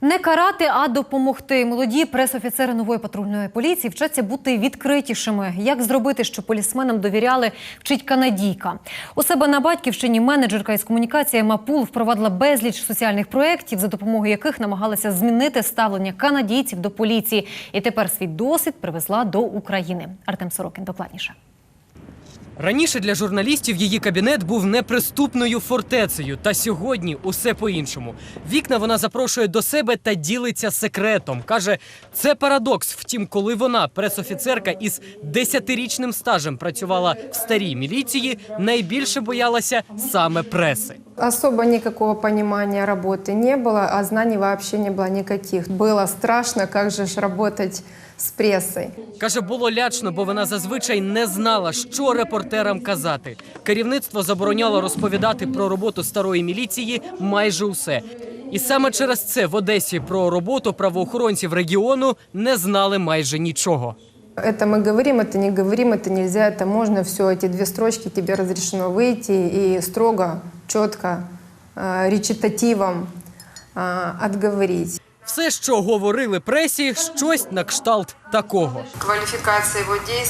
Не карати, а допомогти. Молоді пресофіцери нової патрульної поліції вчаться бути відкритішими. Як зробити, щоб полісменам довіряли, вчить канадійка. У себе на батьківщині менеджерка із комунікації Мапул впровадила безліч соціальних проєктів, за допомогою яких намагалася змінити ставлення канадійців до поліції. І тепер свій досвід привезла до України. Артем Сорокін докладніше. Раніше для журналістів її кабінет був неприступною фортецею. Та сьогодні усе по-іншому. Вікна вона запрошує до себе та ділиться секретом. Каже, це парадокс. Втім, коли вона, пресофіцерка із десятирічним стажем, працювала в старій міліції, найбільше боялася саме преси. Особо никакого понимания работы не было, а знаний вообще не было никаких. Было страшно, как же ж работать с прессой. Каже, було лячно, бо вона зазвичай не знала, що репортерам казати. Керівництво забороняло розповідати про роботу старої міліції майже усе. І саме через це в Одесі про роботу правоохоронців регіону не знали майже нічого. Это мы говорим, это не говорим, это нельзя, это можно, все, эти две строчки тебе разрешено выйти и строго, четко, э, речитативом э, отговорить. Все, що говорили пресі, щось на кшталт такого. Кваліфікація його дій,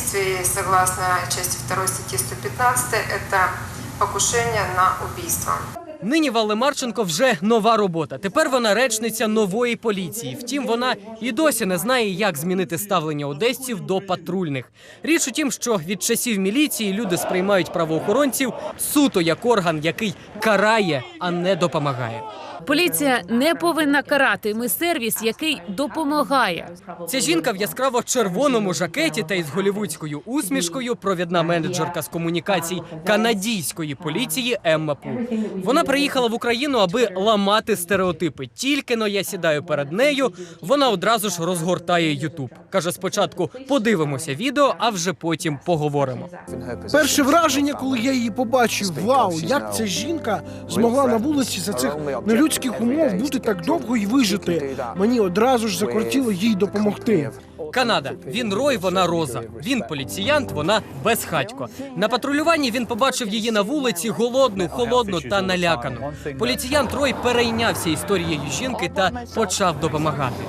согласно часті 2 статті 115, це покушення на убийство. Нині Валли Марченко вже нова робота. Тепер вона речниця нової поліції. Втім, вона і досі не знає, як змінити ставлення одесців до патрульних. Річ у тім, що від часів міліції люди сприймають правоохоронців суто як орган, який карає, а не допомагає. Поліція не повинна карати. Ми сервіс, який допомагає. Ця жінка в яскраво червоному жакеті та із голівудською усмішкою провідна менеджерка з комунікацій канадійської поліції Емма Пул. Вона приїхала в Україну, аби ламати стереотипи. Тільки но я сідаю перед нею, вона одразу ж розгортає Ютуб. каже: спочатку подивимося відео, а вже потім поговоримо. Перше враження, коли я її побачив, вау, як ця жінка змогла на вулиці за цих нелюдських умов бути так довго і вижити. Мені одразу ж закортіло їй допомогти. Канада. Він Рой, вона Роза. Він поліціянт, вона безхатько. На патрулюванні він побачив її на вулиці голодну, холодну та налякану. Поліціянт Рой перейнявся історією жінки та почав допомагати.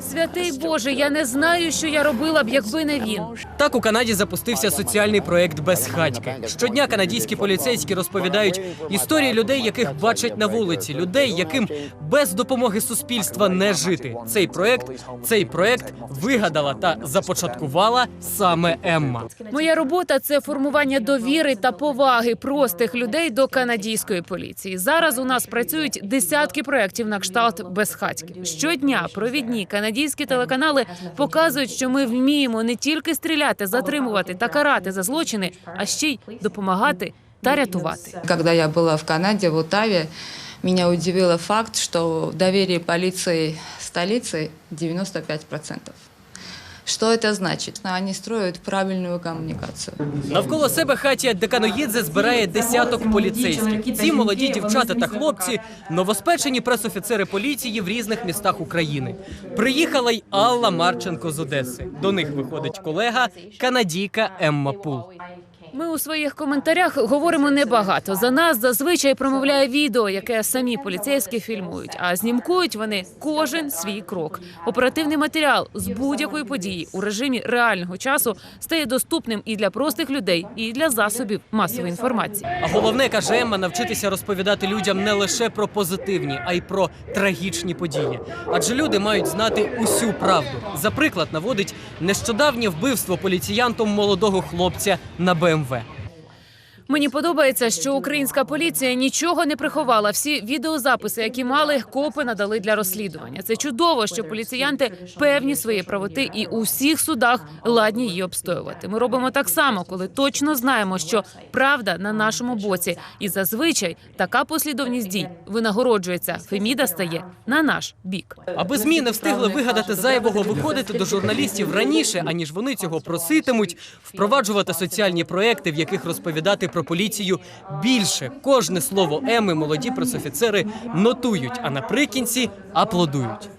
Святий Боже, я не знаю, що я робила б, якби не він. Так у Канаді запустився соціальний проект Безхатьки. Щодня канадські поліцейські розповідають історії людей, яких бачать на вулиці, людей, яким без допомоги суспільства не жити. Цей проект, цей проект вигадала та започаткувала саме Емма. Моя робота це формування довіри та поваги простих людей до канадійської поліції. Зараз у нас працюють десятки проєктів на кшталт безхатьки. Щодня провідні канадійські телеканали показують, що ми вміємо не тільки стріляти, затримувати та карати за злочини, а ще й допомагати та рятувати. Коли я була в Канаді в Утаві, мене удивило факт, что доверие поліції столиці 95%. Что це значить? Вони строят правильну комунікацію. Навколо себе Хатія Деканоїдзе збирає десяток поліцейських. Ці молоді дівчата та хлопці новоспечені пресофіцери поліції в різних містах України. Приїхала й Алла Марченко з Одеси. До них виходить колега канадійка Емма Пул. Ми у своїх коментарях говоримо небагато. За нас зазвичай промовляє відео, яке самі поліцейські фільмують. А знімкують вони кожен свій крок. Оперативний матеріал з будь-якої події у режимі реального часу стає доступним і для простих людей, і для засобів масової інформації. А головне каже Емма навчитися розповідати людям не лише про позитивні, а й про трагічні події. Адже люди мають знати усю правду. За приклад наводить нещодавнє вбивство поліціянтом молодого хлопця на БМВ. МВ. Мені подобається, що українська поліція нічого не приховала. Всі відеозаписи, які мали, копи надали для розслідування. Це чудово, що поліціянти певні своєї правоти і у всіх судах ладні її обстоювати. Ми робимо так само, коли точно знаємо, що правда на нашому боці, і зазвичай така послідовність дій винагороджується. Феміда стає на наш бік. Аби змі не встигли вигадати зайвого виходити до журналістів раніше, аніж вони цього проситимуть, впроваджувати соціальні проекти, в яких розповідати про поліцію більше. Кожне слово Еми молоді пресофіцери нотують, а наприкінці аплодують.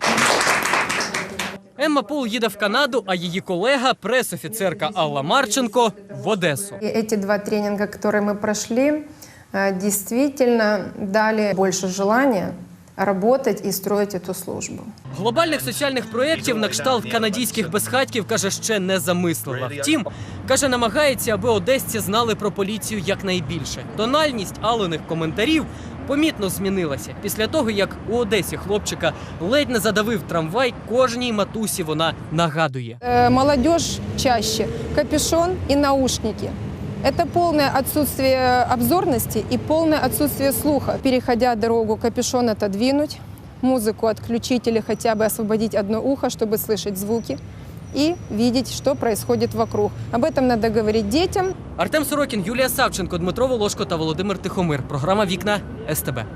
Емма Пул їде в Канаду, а її колега, пресофіцерка Алла Марченко, в Одесу. И эти два тренинга, которые мы прошли, э, действительно дали больше желания работать и строить эту службу. Глобальних соціальних проєктів на кшталт канадійських безхатьків каже, ще не замислила. Втім, каже, намагається, аби одесці знали про поліцію якнайбільше. Тональність алиних коментарів помітно змінилася після того, як у Одесі хлопчика ледь не задавив трамвай. Кожній матусі вона нагадує. Молодежь чаще капюшон и наушники. Это полное отсутствие обзорности и полное отсутствие слуха. Переходя дорогу, капюшон отодвинуть, музыку отключить или хотя бы освободить одно ухо, чтобы слышать звуки и видеть, что происходит вокруг. Об этом надо говорить детям, Артем Сорокін, Юлія Савченко, Дмитро Волошко та Володимир Тихомир. Програма Вікна СТБ.